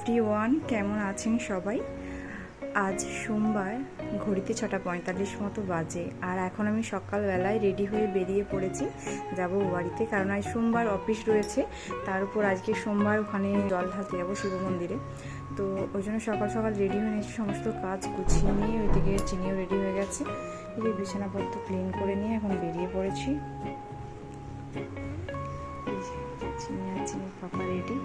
Every one কেমন আছেন সবাই? আজ সোমবার, ঘড়িতে ছটা পঁয়তাল্লিশ মতো বাজে। আর এখন আমি সকালবেলায় রেডি হয়ে বেরিয়ে পড়েছি, যাব বাড়িতে। কারণ আজ সোমবার অফিস রয়েছে, তার উপর আজকে সোমবার ওখানে জল ঢালতে যাব শিব মন্দিরে। তো ওই জন্য সকাল সকাল রেডি হয়ে নিয়েছি, সমস্ত কাজ গুছিয়ে নিয়ে ওইদিকে চিনিও রেডি হয়ে গেছে। এই বিছানাপত্র ক্লিন করে নিয়ে এখন বেরিয়ে পড়েছি। চিনি আর চিনির পাপা রেডি।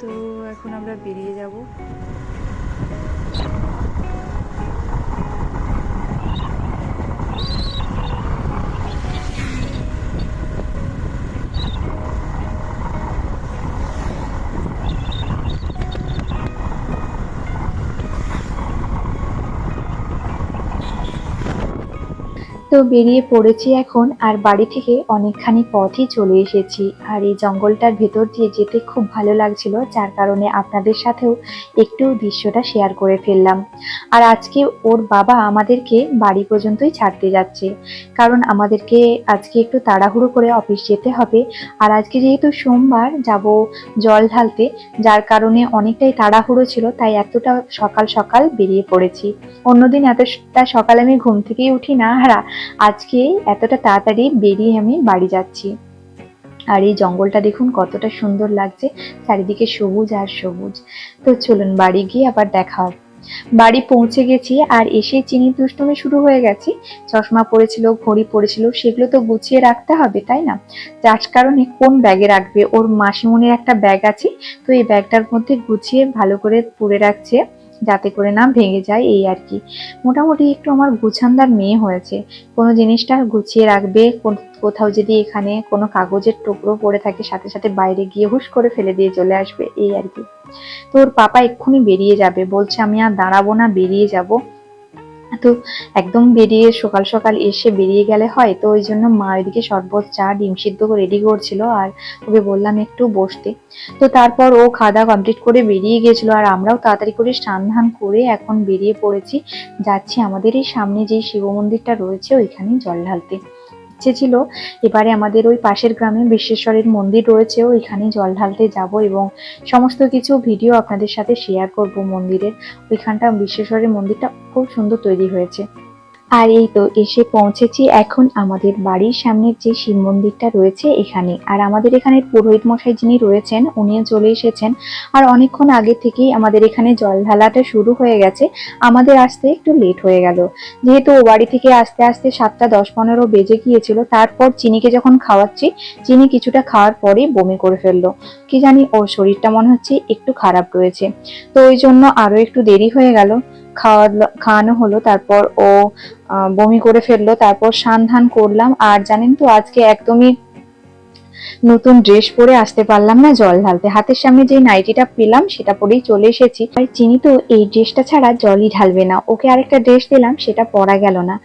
তো এখন আমরা বেরিয়ে যাব। তো বেরিয়ে পড়েছি এখন, আর বাড়ি থেকে অনেকখানি পথই চলে এসেছি। আর এই জঙ্গলটার ভেতর দিয়ে যেতে খুব ভালো লাগছিল, যার কারণে আপনাদের সাথেও একটু দৃশ্যটা শেয়ার করে ফেললাম। আর আজকে ওর বাবা আমাদেরকে বাড়ি পর্যন্তই ছাড়তে যাচ্ছে, কারণ আমাদেরকে আজকে একটু তাড়াহুড়ো করে অফিস যেতে হবে। আর আজকে যেহেতু সোমবার, যাব জল ঢালতে, যার কারণে অনেকটাই তাড়াহুড়ো ছিল, তাই এতটা সকাল সকাল বেরিয়ে পড়েছি। অন্যদিন এতটা সকালে আমি ঘুম থেকেই উঠি না আর আজকে এতটা তাড়াতাড়ি বেরিয়ে আমি বাড়ি যাচ্ছি। আর এই জঙ্গলটা দেখুন কতটা সুন্দর লাগছে, চারিদিকে সবুজ আর সবুজ। তো চলুন বাড়ি গিয়ে আবার দেখা বাড়ি পৌঁছে গেছি আর এসে চিনি দুষ্টুমি শুরু হয়ে গেছে। চশমা পড়েছিল, ঘড়ি পড়েছিল, সেগুলো তো গুছিয়ে রাখতে হবে, তাই না? যার কারণে কোন ব্যাগে রাখবে? ওর মাসিমনির একটা ব্যাগ আছে, তো এই ব্যাগটার মধ্যে গুছিয়ে ভালো করে পুরে রাখছে। যাতে করে না ভেঙে যায় এই আর কি। মোটামুটি একটু আমার গুছানদার মেয়ে হয়েছে। কোনো জিনিসটা গুছিয়ে রাখবে কোথাও যদি এখানে কোনো কাগজের টুকরো পড়ে থাকে, সাথে সাথে বাইরে গিয়ে হুশ করে ফেলে দিয়ে চলে আসবে, এই আর কি। তোর পাপা এক্ষুনি বেরিয়ে যাবে, বলছে আমি আর দাঁড়াবো না, বেরিয়ে যাব। তো একদম বেরিয়ে সকাল সকাল এসে বেরিয়ে গেলে হয়, তো ওই জন্য মা ওইদিকে শরবত, চা, ডিম সিদ্ধ রেডি করছিল আর ওকে বললাম একটু বসতে। তো তারপর ও খাওয়া কমপ্লিট করে বেরিয়ে গেছিল আর আমরাও তাড়াতাড়ি করে স্নান ধান করে এখন বেরিয়ে পড়েছি। যাচ্ছি আমাদের এই সামনে যে শিব মন্দিরটা রয়েছে ওইখানে জল ঢালতে। ইচ্ছে ছিল, এবারে আমাদের ওই পাশের গ্রামে বিশ্বেশ্বরের মন্দির রয়েছে, ওইখানে জল ঢালতে যাব এবং সমস্ত কিছু ভিডিও আপনাদের সাথে শেয়ার করব মন্দিরের। ওইখানটা বিশ্বেশ্বরের মন্দিরটা খুব সুন্দর তৈরি হয়েছে। আর এই তো এসে পৌঁছেছি এখন আমাদের বাড়ির সামনের যে শিব মন্দিরটা রয়েছে এখানে। আর আমাদের এখানে পুরোহিত মশাই যিনি রয়েছেন, উনিও চলে এসেছেন। আর অনেকক্ষণ আগে থেকেই আমাদের এখানে জল ঢালাটা শুরু হয়ে গেছে। আমাদের আসতে একটু লেট হয়ে গেল। যেহেতু ও বাড়ি থেকে আসতে আসতে সাতটা দশ পনেরো বেজে গিয়েছিল, তারপর চিনিকে যখন খাওয়াচ্ছি, চিনি কিছুটা খাওয়ার পরেই বমি করে ফেলল। কি জানি ওর শরীরটা মনে হচ্ছে একটু খারাপ রয়েছে। তো ওই জন্য আরও একটু দেরি হয়ে গেল। খাওয়া খাওয়ানো হলো, তারপর ও বমি করে ফেলল, তারপর স্নান ধান করলাম। আর জানেন তো, আজকে একদমই নতুন ড্রেস পরে আসতে পারলাম না জল ঢালতে। হাতের সামনে যে নাইটিটা পেলাম, সেটা পরেই চলে এসেছি। আর চিনি তো, এই ড্রেসটা ছাড়া জলই ঢালবে না। ওকে আরেকটা ড্রেস দিলাম, সেটা পরা গেল না।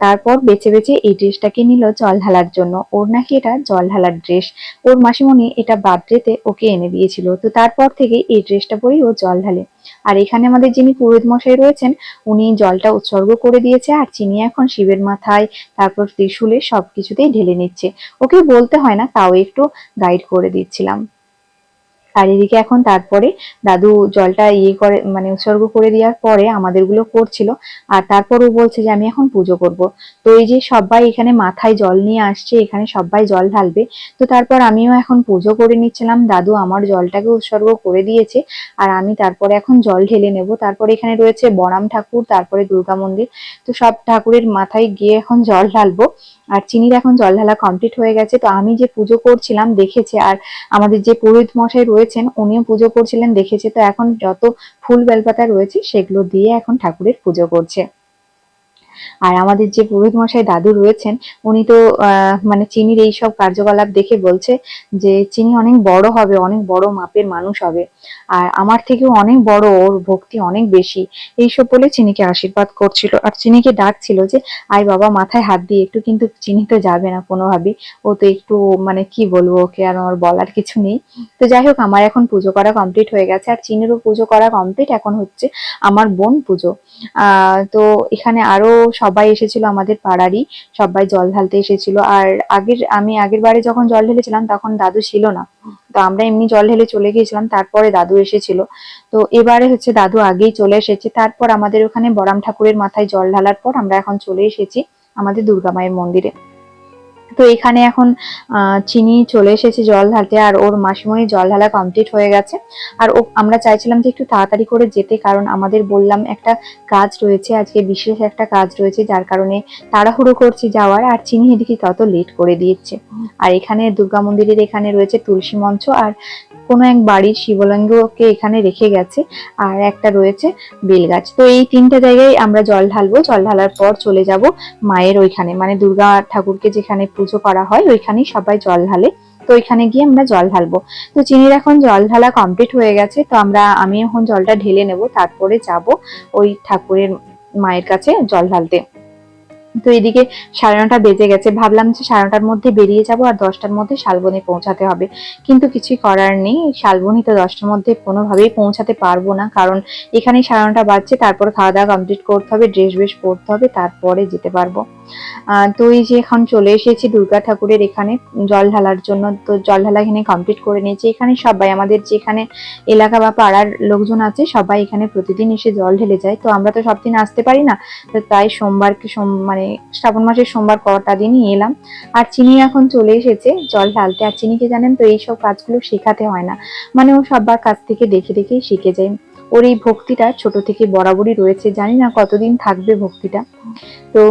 তারপর বেছে বেছে এই ড্রেসটাকে নিল জল ঢালার জন্য। ওর নাকি এটা জল ঢালার ড্রেস। ওর মাসিমণি এটা বার্থডেতে ওকে এনে দিয়েছিল। তো তারপর থেকে এই ড্রেসটা পরেই ও জল ঢালে। আর এখানে আমাদের যিনি পুরোহিত মশাই রয়েছেন, উনি জলটা উৎসর্গ করে দিয়েছে আর চিনি এখন শিবের মাথায়, তারপর ত্রিশুলে সবকিছুতেই ঢেলে নিচ্ছে। ওকে বলতে হয় না, তাও একটু গাইড করে দিচ্ছিলাম। আর এদিকে এখন তারপরে দাদু জলটা ইয়ে করে মানে উৎসর্গ করে দেওয়ার পরে আমাদেরগুলো করছিল। আর তারপর ও বলছে যে, আমি এখন পুজো করব। তো এই যে সবাই এখানে মাথায় জল নিয়ে আসছে, এখানে সবাই জল ঢালবে। তো তারপর আমিও এখন পুজো করে নিচ্ছিলাম। দাদু আমার জলটাকে উৎসর্গ করে দিয়েছে। আর আমি তারপরে এখন জল ঢেলে নেব। তারপরে এখানে রয়েছে বরাম ঠাকুর, তারপরে দুর্গা মন্দির। তো সব ঠাকুরের মাথায় গিয়ে এখন জল ঢালবো। আর চিনির এখন জল ঢালা কমপ্লিট হয়ে গেছে, তো আমি যে পুজো করছিলাম দেখেছে, আর আমাদের যে পুরোহিত মশাই রয়েছেন, উনিও পুজো করছিলেন, দেখেছে, তো এখন যত ফুল বেলপাতা রয়েছে, সেগুলো দিয়ে এখন ঠাকুরের পুজো করছে। আর আমাদের যে পুরোহিত মশাই দাদু রয়েছেন, উনি তো মানে চিনির এই সব কার্যকলাপ দেখে বলছে যে চিনি অনেক বড় হবে, অনেক বড় মাপের মানুষ হবে। আর আমার থেকেও অনেক বড়, ওর ভক্তি অনেক বেশি। এইসব বলে চিনিকে আশীর্বাদ করছিল। আর চিনিকে ডাকছিল যে, আয় বাবা, মাথায় হাত দিয়ে একটু কিন্তু চিনি তো যাবে না কোনোভাবেই। ও তো একটু মানে কি বলব, ওকে আর আমার বলার কিছু নেই। তো যাই হোক, আমার এখন পুজো করা কমপ্লিট হয়ে গেছে। আর চিনিরও পুজো করা কমপ্লিট এখন হচ্ছে আমার বোন পুজো। আহ, তো এখানে আরও সব সবাই এসেছিল আমাদের পাড়ারই, সবাই জল ঢালতে এসেছিল। আর আগের, আমি আগের বারে যখন জল ঢেলেছিলাম তখন দাদু ছিল না। তো আমরা এমনি জল ঢেলে চলে গিয়েছিলাম, তারপরে দাদু এসেছিল। তো এবারে হচ্ছে দাদু আগেই চলে এসেছে। তারপর আমাদের ওখানে বরাম ঠাকুরের মাথায় জল ঢালার পর আমরা এখন চলে এসেছি আমাদের দুর্গা মায়ের মন্দিরে। তো এখানে এখন চিনি চলে এসেছে জল ঢালতে, আর ওর মাসিমণি জল ঢালা কমপ্লিট হয়ে গেছে। আর ও, আমরা চাইছিলাম যে একটু তাড়াতাড়ি করে যেতে, কারণ আমাদের বললাম একটা কাজ রয়েছে, আজকে বিশেষ একটা কাজ রয়েছে, যার কারণে তাড়াহুড়ো করছি যাওয়ার, আর চিনি এদিকে তত লেট করে দিয়েছে আর এখানে দুর্গা মন্দিরের এখানে রয়েছে তুলসী মঞ্চ, আর কোনো এক বাড়ির শিবলিঙ্গকে এখানে রেখে গেছে আর একটা রয়েছে বেলগাছ। তো এই তিনটা জায়গায় আমরা জল ঢালবো, জল ঢালার পর চলে যাব মায়ের ওইখানে। মানে দুর্গা ঠাকুরকে যেখানে পুজো করা হয়, ওইখানেই সবাই জল ঢালে। তো ওইখানে গিয়ে আমরা জল ঢালবো। তো চিনির এখন জল ঢালা কমপ্লিট হয়ে গেছে, তো আমরা, আমি এখন জলটা ঢেলে নেব, তারপরে যাব ওই ঠাকুরের মায়ের কাছে জল ঢালতে। তো এদিকে সাড়ে নটা বেজে গেছে। ভাবলাম যে সাড়ে নটার মধ্যে বেরিয়ে যাব আর দশটার মধ্যে শালবনে পৌঁছাতে হবে। কিন্তু কিছুই করার নেই। শালবনি তো দশটার মধ্যে কোনোভাবেই পৌঁছাতে পারব না। কারণ এখানে সাড়ে নটা বাজছে, তারপর খাওয়া দাওয়া কমপ্লিট করতে হবে ড্রেস বেশ পরতে হবে, তারপরে যেতে পারব। তো এই যে এখন চলে এসেছি দুর্গা ঠাকুরের এখানে জল ঢালার জন্য, তো জল ঢালা এখানে কমপ্লিট করে নিয়েছি। এখানে সবাই, আমাদের যেখানে এলাকা বা পাড়ার লোকজন আছে, সবাই এখানে প্রতিদিন এসে জল ঢেলে যায়। তো আমরা তো সব দিন আসতে পারি না, তো তাই সোমবারকে সোম মানে শ্রাবণ মাসের সোমবার কটা দিনই এলাম। আর চিনি এখন চলে এসেছে জল ঢালতে। আর চিনিকে জানেন তো, এইসব কাজগুলো শেখাতে হয় না। মানে ও সবার কাছ থেকে দেখে দেখেই শিখে যায়। ওর এই ভক্তিটা ছোট থেকে বরাবরই রয়েছে। জানি না কতদিন থাকবে ভক্তিটা। তো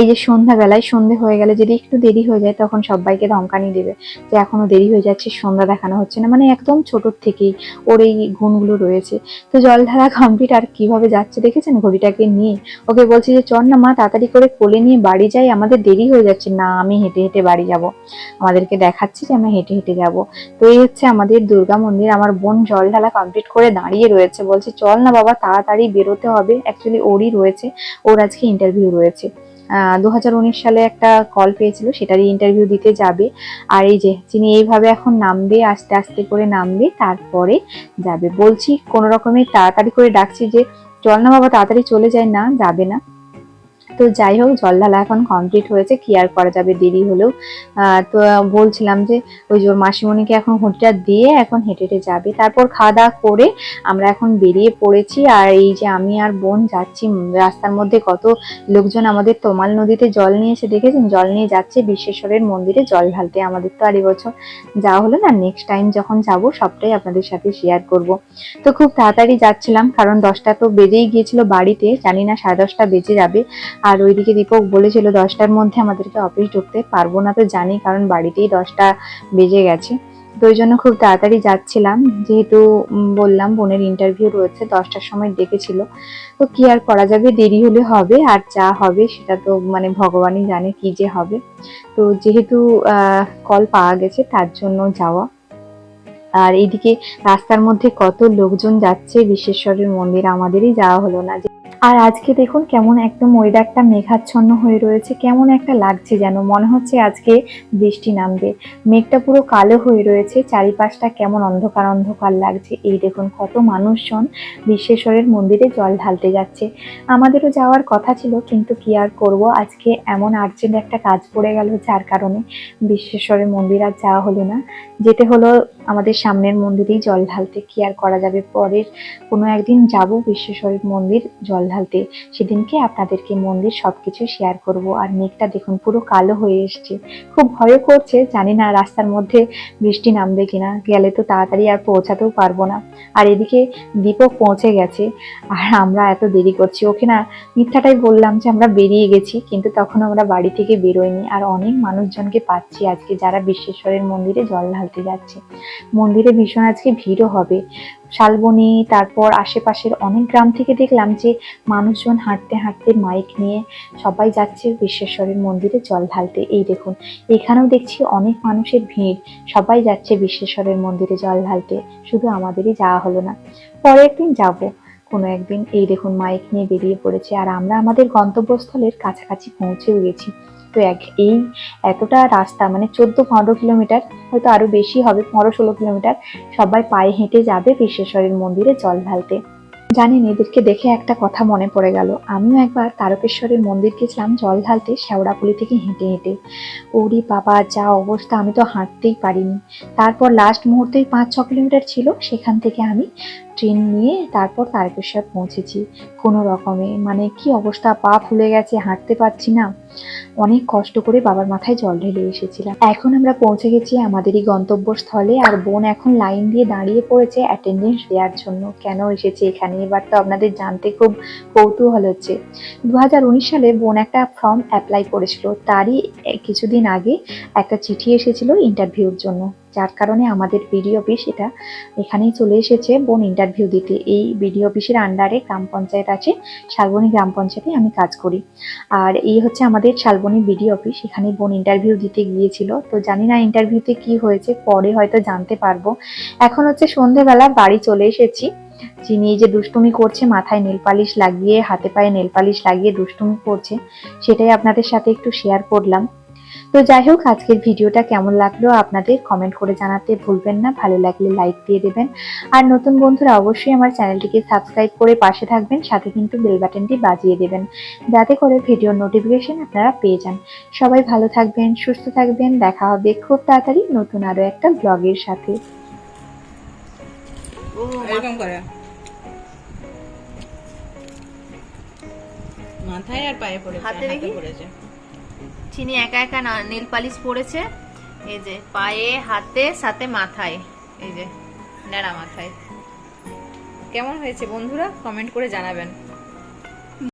এই যে সন্ধ্যাবেলায় সন্ধে হয়ে গেলে যদি একটু দেরি হয়ে যায়, তখন সবাইকে ধমকানি দেবে যে এখনও দেরি হয়ে যাচ্ছে, সন্ধ্যা দেখানো হচ্ছে না। মানে একদম ছোটোর থেকেই ওর এই গুণগুলো রয়েছে। তো জল ঢালা কমপ্লিট আর কীভাবে যাচ্ছে দেখেছেন? ঘড়িটাকে নিয়ে ওকে বলছি যে, চল না মা, তাড়াতাড়ি করে কোলে নিয়ে বাড়ি যাই, আমাদের দেরি হয়ে যাচ্ছে। না, আমি হেঁটে হেঁটে বাড়ি যাব। আমাদেরকে দেখাচ্ছি যে আমরা হেঁটে হেঁটে যাব। তো এই হচ্ছে আমাদের দুর্গা মন্দির। আমার বোন জল ঢালা কমপ্লিট করে দাঁড়িয়ে রয়েছে। বলছে, চল না বাবা, তাড়াতাড়ি বেরোতে হবে। অ্যাকচুয়ালি ওরই রয়েছে। ওর আজকে ইন্টারভিউ রয়েছে। দু হাজার উনিশ সালে একটা কল পেয়েছিল, সেটারই ইন্টারভিউ দিতে যাবে। আর এই যে, যিনি এইভাবে এখন নামবে, আস্তে আস্তে করে নামবে, তারপরে যাবে। বলছি কোনো রকমে তাড়াতাড়ি করে ডাকছি যে, চল না বাবা, তাড়াতাড়ি চলে যায় না, যাবে না। তো যাই হোক জল ঢালা এখন কমপ্লিট হয়েছে, কি আর করা যাবে, দেরি হলেও। তো বলছিলাম যে, ওই যে মাসিমণিকে এখন হুঁটিটা দিয়ে এখন হেঁটে হেঁটে যাবে। তারপর খাওয়া দাওয়া করে আমরা এখন বেরিয়ে পড়েছি। আর এই যে আমি আর বোন যাচ্ছি রাস্তার মধ্যে কত লোকজন আমাদের তোমাল নদীতে জল নিয়ে এসে দেখেছেন? জল নিয়ে যাচ্ছে বিশ্বেশ্বরের মন্দিরে, জল ঢালতে। আমাদের তো আর এবছর যাওয়া হলো না। নেক্সট টাইম যখন যাব, সবটাই আপনাদের সাথে শেয়ার করব। তো খুব তাড়াতাড়ি যাচ্ছিলাম, কারণ দশটা তো বেজেই গিয়েছিল বাড়িতে। জানি না, সাড়ে দশটা বেজে যাবে। আর ওইদিকে দীপক বলেছিল, দশটার মধ্যে আমাদেরকে অফিস ঢুকতে পারব না তো জানি, কারণ বাড়িতেই দশটা বেজে গেছে। তো ওই জন্য খুব তাড়াতাড়ি যাচ্ছিলাম, যেহেতু বললাম বোনের ইন্টারভিউ রয়েছে, দশটার সময় ডেকেছিল। তো কি আর করা যাবে, দেরি হলে হবে, আর যা হবে সেটা তো মানে ভগবানই জানে কি যে হবে। তো যেহেতু কল পাওয়া গেছে, তার জন্য যাওয়া। আর এইদিকে রাস্তার মধ্যে কত লোকজন যাচ্ছে, বিশ্বেশ্বরের মন্দির আমাদেরই যাওয়া হলো না। আর আজকে দেখুন কেমন একদম ওয়েদারটা মেঘাচ্ছন্ন হয়ে রয়েছে। কেমন একটা লাগছে যেন, মনে হচ্ছে আজকে বৃষ্টি নামবে। মেঘটা পুরো কালো হয়ে রয়েছে, চারিপাশটা কেমন অন্ধকার অন্ধকার লাগছে। এই দেখুন কত মানুষজন বিশ্বেশ্বরের মন্দিরে জল ঢালতে যাচ্ছে। আমাদেরও যাওয়ার কথা ছিল, কিন্তু কি আর করব? আজকে এমন আর্জেন্ট একটা কাজ পড়ে গেল যার কারণে বিশ্বেশ্বরের মন্দির আর যাওয়া হলো না। যেতে হলো আমাদের সামনের মন্দিরেই জল ঢালতে। কি আর করা যাবে? পরের কোনো একদিন যাব বিশ্বেশ্বরের মন্দির জল ঢালতে সেদিনকে আপনাদেরকে মন্দির সবকিছু শেয়ার করব। আর মেঘটা দেখুন, পুরো কালো হয়ে এসছে। খুব ভয় করছে, জানি না রাস্তার মধ্যে বৃষ্টি নামবে কিনা, গেলে তো তাড়াতাড়ি আর পৌঁছাতেও পারব না। আর এদিকে দীপক পৌঁছে গেছে, আর আমরা এত দেরি করছি। ওকে না মিথ্যাটাই বললাম যে আমরা বেরিয়ে গেছি, কিন্তু তখন আমরা বাড়ি থেকে বেরোইনি। আর অনেক মানুষজনকে পাচ্ছি আজকে যারা বিশ্বেশ্বরের মন্দিরে জল ঢালতে যাচ্ছে। মন্দিরে ভীষণ আজকে ভিড়ও হবে। শালবনি, তারপর আশেপাশের অনেক গ্রাম থেকে দেখলাম যে মানুষজন হাঁটতে হাঁটতে মাইক নিয়ে সবাই যাচ্ছে বিশ্বেশ্বরের মন্দিরে জল ঢালতে। এই দেখুন, এখানেও দেখছি অনেক মানুষের ভিড়, সবাই যাচ্ছে বিশ্বেশ্বরের মন্দিরে জল ঢালতে। শুধু আমাদেরই যাওয়া হলো না। পরে একদিন যাব। কোনো একদিন এই দেখুন মাইক নিয়ে বেরিয়ে পড়েছে, আর আমরা আমাদের গন্তব্যস্থলের কাছাকাছি পৌঁছেও গেছি। তো এক, এই এতটা রাস্তা মানে চোদ্দ পনেরো কিলোমিটার, হয়তো আরও বেশি হবে, পনেরো ষোলো কিলোমিটার, সবাই পায়ে হেঁটে যাবে বিশ্বেশ্বরের মন্দিরে জল ঢালতে। জানেন এদেরকে দেখে একটা কথা মনে পড়ে গেল। আমিও একবার তারকেশ্বরের মন্দির গেছিলাম জল ঢালতে শেওড়াপুলি থেকে হেঁটে হেঁটে। ওরে বাবা, যা অবস্থা, আমি তো হাঁটতেই পারিনি। তারপর লাস্ট মুহূর্তেই পাঁচ, ছ কিলোমিটার ছিল, সেখান থেকে আমি ট্রেন নিয়ে তারপর তারকেশ্বর পৌঁছেছি। কোনো রকমে মানে কি অবস্থা, পা ফুলে গেছে, হাঁটতে পারছি না। অনেক কষ্ট করে বাবার মাথায় জল ঢেলে এসেছিলাম। এখন আমরা পৌঁছে গেছি আমাদেরই গন্তব্যস্থলে আর বোন এখন লাইন দিয়ে দাঁড়িয়ে পড়েছে অ্যাটেন্ডেন্স দেওয়ার জন্য। কেন এসেছে এখানে? এবার তো আপনাদের জানতে খুব কৌতূহল হচ্ছে। দু হাজার উনিশ সালে বোন একটা ফর্ম অ্যাপ্লাই করেছিল। তারই কিছুদিন আগে একটা চিঠি এসেছিল ইন্টারভিউর জন্য। যার কারণে আমাদের বিডি অফিস এটা এখানেই চলে এসেছে। বোন ইন্টারভিউ দিতে। এই বিডি অফিসের আন্ডারে গ্রাম পঞ্চায়েত আছে, শালবনী গ্রাম পঞ্চায়েতে আমি কাজ করি। আর এই হচ্ছে আমাদের শালবনী বিডি অফিস। এখানে বোন ইন্টারভিউ দিতে গিয়েছিল। তো জানি না ইন্টারভিউতে কি হয়েছে, পরে হয়তো জানতে পারব। এখন হচ্ছে সন্ধেবেলা বাড়ি চলে এসেছি। যিনি এই যে দুষ্টুমি করছে, মাথায় নেল পালিশ লাগিয়ে, হাতে পায়ে নেল পালিশ লাগিয়ে দুষ্টুমি করছে, সেটাই আপনাদের সাথে একটু শেয়ার করলাম। তো যাই হোক আজকের ভিডিওটা কেমন লাগল আপনাদের কমেন্ট করে জানাতে ভুলবেন না। ভালো লাগলে লাইক দিয়ে দেবেন। আর নতুন বন্ধুরা অবশ্যই আমার চ্যানেলটিকে সাবস্ক্রাইব করে পাশে থাকবেন সাথে কিন্তু বেল বাটনটি বাজিয়ে দেবেন যাতে করে ভিডিওর নোটিফিকেশন আপনারা পেয়ে যান। সবাই ভালো থাকবেন সুস্থ থাকবেন। দেখা হবে খুব তাড়াতাড়ি নতুন আরও একটা ব্লগের সাথে। মাথায় আর পায়ে পড়েছে হাতে পড়েছে। চিনি একা একা নীল পালিশ পড়েছে। এই যে, পায়ে, হাতে, সাথে মাথায়। এই যে, ন্যাড়া মাথায়। কেমন হয়েছে বন্ধুরা? কমেন্ট করে জানাবেন।